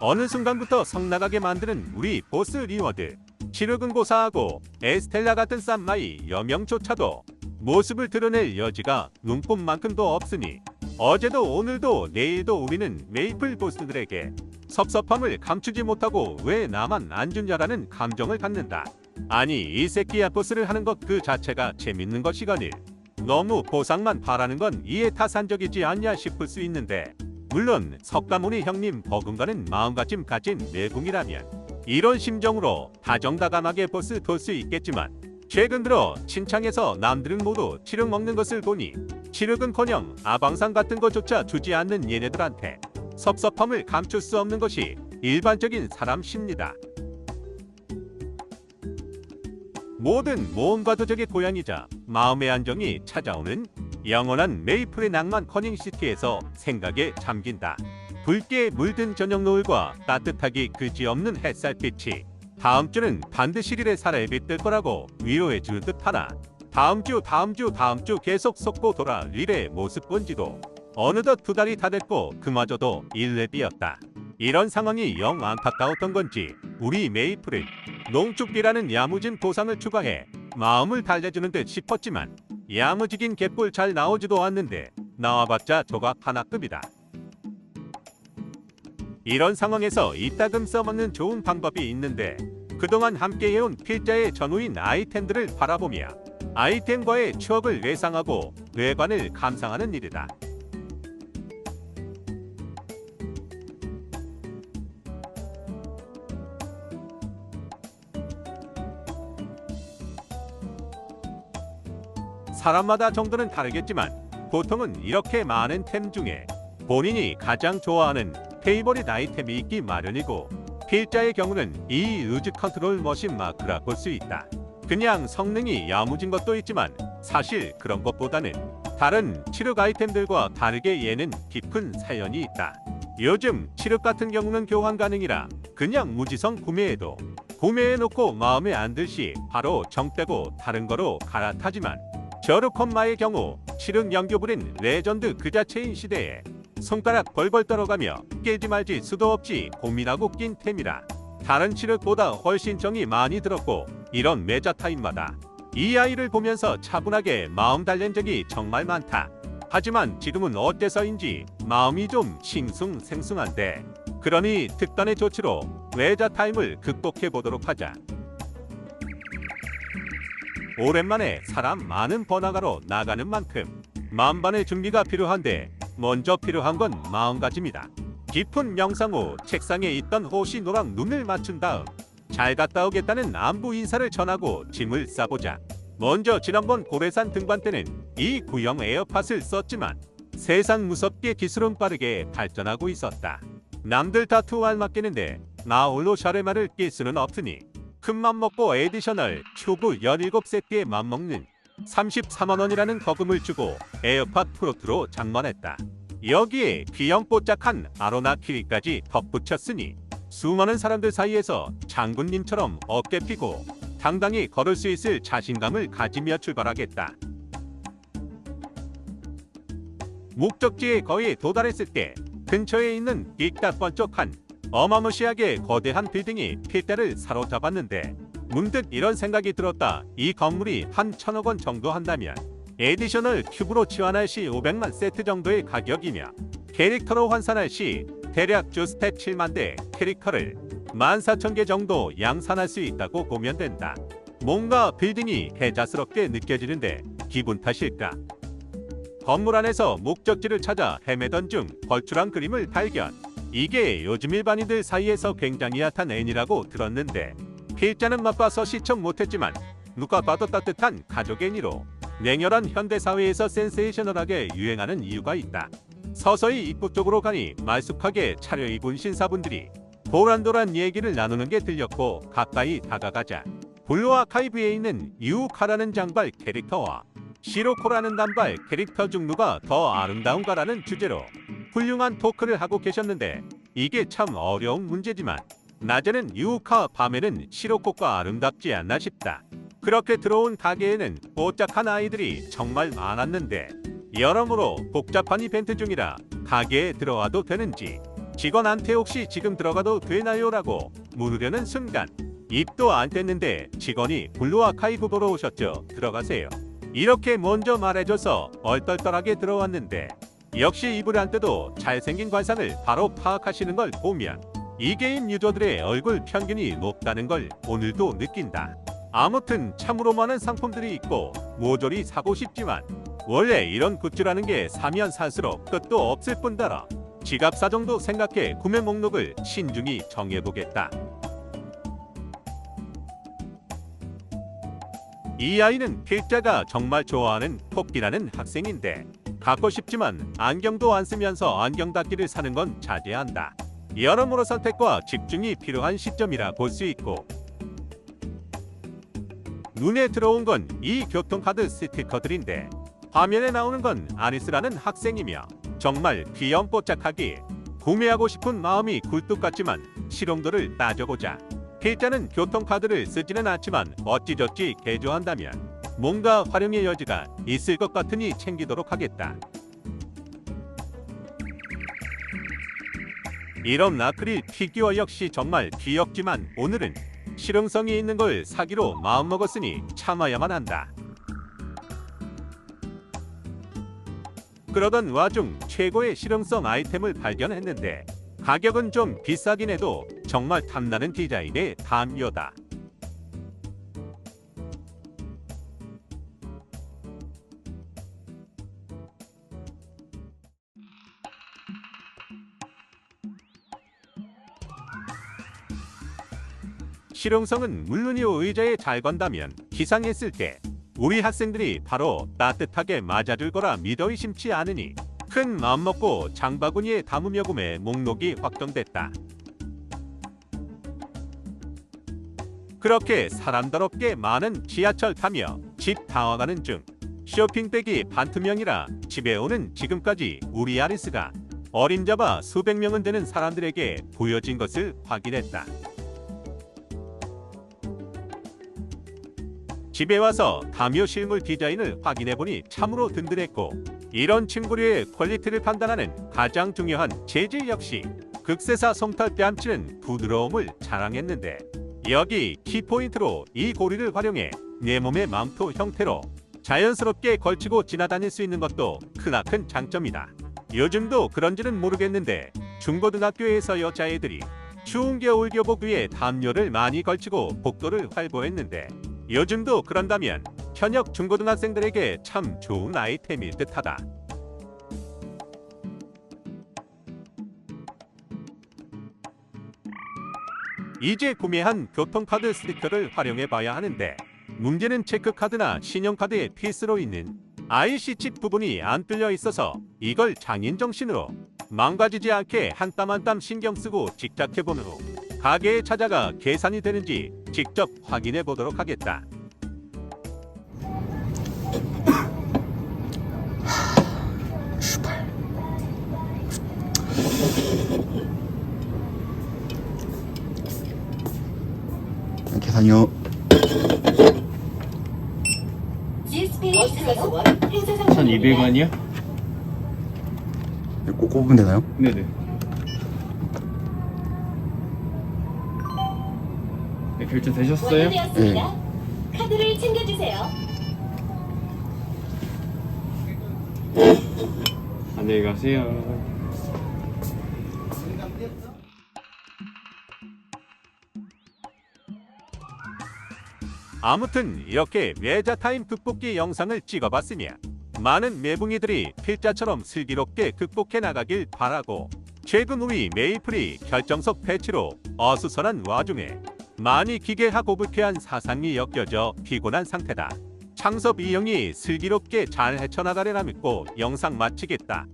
어느 순간부터 성나가게 만드는 우리 보스 리워드. 치르근 고사하고 에스텔라 같은 쌈마이 여명조차도 모습을 드러낼 여지가 눈꼽만큼도 없으니 어제도 오늘도 내일도 우리는 메이플 보스들에게 섭섭함을 감추지 못하고 왜 나만 안 주냐라는 감정을 갖는다. 아니 이 새끼야 보스를 하는 것 그 자체가 재밌는 것이거늘 너무 보상만 바라는 건 이해 타산적이지 않냐 싶을 수 있는데 물론 석가모니 형님 버금가는 마음가짐 가진 내궁이라면 이런 심정으로 다정다감하게 보스 돌 수 있겠지만 최근 들어 친창에서 남들은 모두 치륵 먹는 것을 보니 치륵은커녕 아방상 같은 것조차 주지 않는 얘네들한테 섭섭함을 감출 수 없는 것이 일반적인 사람 심리다. 모든 모험가도적의 고향이자 마음의 안정이 찾아오는 영원한 메이플의 낭만 커닝시티에서 생각에 잠긴다. 붉게 물든 저녁 노을과 따뜻하기 그지없는 햇살빛이 다음 주는 반드시 릴의 살에 빛들 거라고 위로해 줄 듯하나 다음 주 다음 주 다음 주 계속 속고 돌아 릴의 모습 본지도 어느덧 두 달이 다 됐고 그마저도 일레비었다. 이런 상황이 영 안타까웠던 건지 우리 메이플은 농축비라는 야무진 보상을 추가해 마음을 달래주는 듯 싶었지만 야무지긴 개뿔 잘 나오지도 않는데 나와봤자 조각 하나급이다. 이런 상황에서 이따금 써먹는 좋은 방법이 있는데 그동안 함께해온 필자의 전후인 아이템들을 바라보며 아이템과의 추억을 회상하고 뇌관을 감상하는 일이다. 사람마다 정도는 다르겠지만 보통은 이렇게 많은 템 중에 본인이 가장 좋아하는 페이버릿 아이템이 있기 마련이고 필자의 경우는 이 루즈 컨트롤 머신 마크라 볼 수 있다. 그냥 성능이 야무진 것도 있지만 사실 그런 것보다는 다른 치륵 아이템들과 다르게 얘는 깊은 사연이 있다. 요즘 치륵 같은 경우는 교환 가능이라 그냥 무지성 구매해도 구매해놓고 마음에 안 들시 바로 정 떼고 다른 거로 갈아타지만 저르컴마의 경우 치륵 연교부린 레전드 그 자체인 시대에 손가락 벌벌 떨어가며 깨지 말지 수도 없지 고민하고 낀 템이라 다른 치륵보다 훨씬 정이 많이 들었고 이런 메자 타임마다 이 아이를 보면서 차분하게 마음 달랜 적이 정말 많다. 하지만 지금은 어때서인지 마음이 좀 싱숭생숭한데 그러니 특단의 조치로 외자 타임을 극복해 보도록 하자. 오랜만에 사람 많은 번화가로 나가는 만큼 만반의 준비가 필요한데 먼저 필요한 건 마음가짐이다. 깊은 명상 후 책상에 있던 호시노랑 눈을 맞춘 다음 잘 갔다 오겠다는 안부 인사를 전하고 짐을 싸보자. 먼저 지난번 고래산 등반 때는 이 구형 에어팟을 썼지만 세상 무섭게 기술은 빠르게 발전하고 있었다. 남들 다 투알 맡기는데 나 홀로 샤레마를 낄 수는 없으니 큰맘 먹고 에디셔널 튜브 17세트에 맘먹는 33만원이라는 거금을 주고 에어팟 프로트로 장만했다. 여기에 귀염뽀짝한 아로나 키위까지 덧붙였으니 수많은 사람들 사이에서 장군님처럼 어깨 피고 당당히 걸을 수 있을 자신감을 가지며 출발하겠다. 목적지에 거의 도달했을 때 근처에 있는 익다 번쩍한 어마무시하게 거대한 빌딩이 필대를 사로잡았는데 문득 이런 생각이 들었다. 이 건물이 한 천억 원 정도 한다면 에디셔널 큐브로 치환할 시 500만 세트 정도의 가격이며 캐릭터로 환산할 시 대략 주스탯 7만 대 캐릭터를 14,000개 정도 양산할 수 있다고 보면 된다. 뭔가 빌딩이 해자스럽게 느껴지는데 기분 탓일까? 건물 안에서 목적지를 찾아 헤매던 중 걸출한 그림을 발견. 이게 요즘 일반인들 사이에서 굉장히 핫한 애니라고 들었는데 필자는 맛봐서 시청 못했지만 누가 봐도 따뜻한 가족 애니로 냉혈한 현대사회에서 센세이셔널하게 유행하는 이유가 있다. 서서히 입구 쪽으로 가니 말쑥하게 차려입은 신사분들이 도란도란 얘기를 나누는 게 들렸고 가까이 다가가자 블루 아카이브에 있는 유카라는 장발 캐릭터와 시로코라는 단발 캐릭터 중 누가 더 아름다운가라는 주제로 훌륭한 토크를 하고 계셨는데 이게 참 어려운 문제지만 낮에는 유카 밤에는 시로코가 아름답지 않나 싶다. 그렇게 들어온 가게에는 뽀짝한 아이들이 정말 많았는데 여러모로 복잡한 이벤트 중이라 가게에 들어와도 되는지 직원한테 혹시 지금 들어가도 되나요 라고 물으려는 순간 입도 안 뗐는데 직원이 블루아카이브 보러 오셨죠. 들어가세요. 이렇게 먼저 말해줘서 얼떨떨하게 들어왔는데 역시 입을 안 떼도 잘생긴 관상을 바로 파악하시는 걸 보면 이 게임 유저들의 얼굴 평균이 높다는 걸 오늘도 느낀다. 아무튼 참으로 많은 상품들이 있고 모조리 사고 싶지만 원래 이런 굿즈라는 게 사면 살수록 끝도 없을 뿐더러 지갑 사정도 생각해 구매 목록을 신중히 정해보겠다. 이 아이는 필자가 정말 좋아하는 토끼라는 학생인데 갖고 싶지만 안경도 안 쓰면서 안경 닦기를 사는 건 자제한다. 여러모로 선택과 집중이 필요한 시점이라 볼 수 있고 눈에 들어온 건 이 교통카드 스티커들인데 화면에 나오는 건 아리스라는 학생이며 정말 귀염뽀짝하기 구매하고 싶은 마음이 굴뚝 같지만 실용도를 따져보자 필자는 교통카드를 쓰지는 않지만 어찌저찌 개조한다면 뭔가 활용의 여지가 있을 것 같으니 챙기도록 하겠다. 이런 나크릴 피규어 역시 정말 귀엽지만 오늘은 실용성이 있는 걸 사기로 마음먹었으니 참아야만 한다. 그러던 와중 최고의 실용성 아이템을 발견했는데 가격은 좀 비싸긴 해도 정말 탐나는 디자인의 담요다. 실용성은 물론이요 의자에 잘 건다면 기상했을 때 우리 학생들이 바로 따뜻하게 맞아줄 거라 믿어 의심치 않으니 큰 마음먹고 장바구니에 담으며 구매 목록이 확정됐다. 그렇게 사람더럽게 많은 지하철 타며 집 당황하는 중 쇼핑백이 반투명이라 집에 오는 지금까지 우리 아리스가 어림잡아 수백 명은 되는 사람들에게 보여진 것을 확인했다. 집에 와서 담요 실물 디자인을 확인해보니 참으로 든든했고 이런 친구류의 퀄리티를 판단하는 가장 중요한 재질 역시 극세사 솜털 뺨치는 부드러움을 자랑했는데 여기 키포인트로 이 고리를 활용해 내 몸의 망토 형태로 자연스럽게 걸치고 지나다닐 수 있는 것도 크나큰 장점이다. 요즘도 그런지는 모르겠는데 중고등학교에서 여자애들이 추운 겨울 교복 위에 담요를 많이 걸치고 복도를 활보했는데 요즘도 그런다면 현역 중고등학생들에게 참 좋은 아이템일 듯하다. 이제 구매한 교통카드 스티커를 활용해 봐야 하는데 문제는 체크카드나 신용카드에 필수로 있는 IC 칩 부분이 안 뚫려 있어서 이걸 장인 정신으로 망가지지 않게 한 땀 한 땀 신경 쓰고 직작해 본 후 가게에 찾아가 계산이 되는지 직접 확인해 보도록 하겠다. GSP에서요? 행사 1,200원이요? 꼭 꼽으면 되나요? 네네. 네, 결제 되셨어요? 완료되었습니다. 카드를 챙겨주세요. 안녕히 가세요. 아무튼 이렇게 외자타임 극복기 영상을 찍어봤으며 많은 매붕이들이 필자처럼 슬기롭게 극복해 나가길 바라고 최근 우리 메이플이 결정석 패치로 어수선한 와중에 많이 기괴하고 불쾌한 사상이 엮여져 피곤한 상태다. 창섭 이형이 슬기롭게 잘 헤쳐나가려나 믿고 영상 마치겠다.